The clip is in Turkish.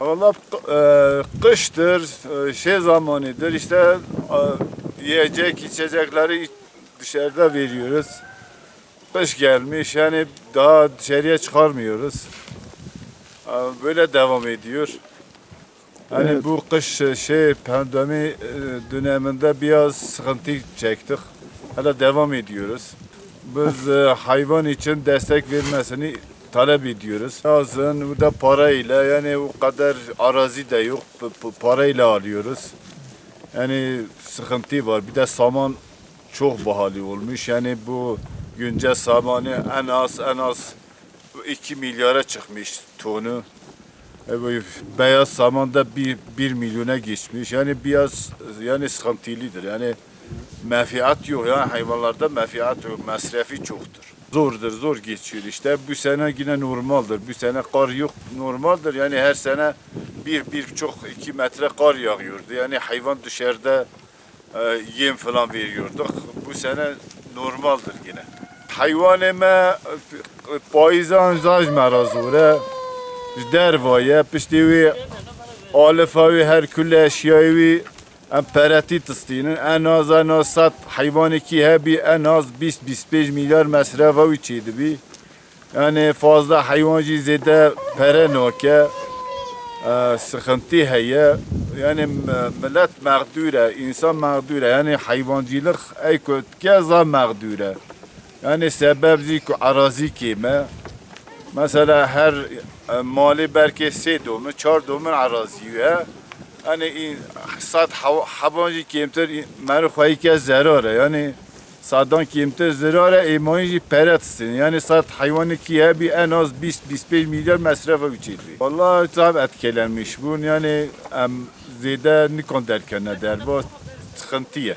Valla e, kıştır, e, şey zamanıdır işte e, yiyecek içecekleri dışarıda veriyoruz. Kış gelmiş yani daha dışarıya çıkarmıyoruz. E, Böyle devam ediyor. Hani Evet. bu kış e, şey pandemi e, döneminde biraz sıkıntı çektik. Hala devam ediyoruz. Biz e, hayvan için destek vermesini talep ediyoruz. Yazın burada parayla yani o kadar arazi de yok. Parayla alıyoruz. Yani sıkıntı var. Bir de saman çok pahalı olmuş. Yani bu günce samanı en az en az 2 milyara çıkmış tonu. E, bu beyaz saman da 1, 1 milyona geçmiş. Yani biraz yani sıkıntılıdır. Yani menfiat yok. Yani hayvanlarda menfiat yok. Masrafı çoktur. Zordur, zor geçiyor. İşte bu sene yine normaldir. Bu sene kar yok, normaldir. Yani her sene bir, bir buçuk, iki metre kar yağıyordu. Yani hayvan dışarıda e, yem falan veriyorduk. Bu sene normaldir yine. Hayvanıma payizan zaj merazure. wê alifa wê her kulê eşyayê wê em peretî tistînin en az en az sed heywanekî hebî en az 20-25 milyar mesrefa wî çê dibî yani fazla heywan jî zêde pere nake e, sıkıntı heye yani millet mağdure insan mağdure yani hayvancılık ey kötke za mağdure yani sebep zi ku arazi kime Mesela her mali belki sê domin, çar domin araziye. یعنی این صد حبان کمتر من خواهی که زراره. یعنی صدان کمتر زراره ایمانی پرت سین. یعنی صد حیوانی که بی ان از 20 25 میلیارد مصرف بچید والله صاحب اتکلن میشبون یعنی ام زیده نکن در کنه در باز خنتیه.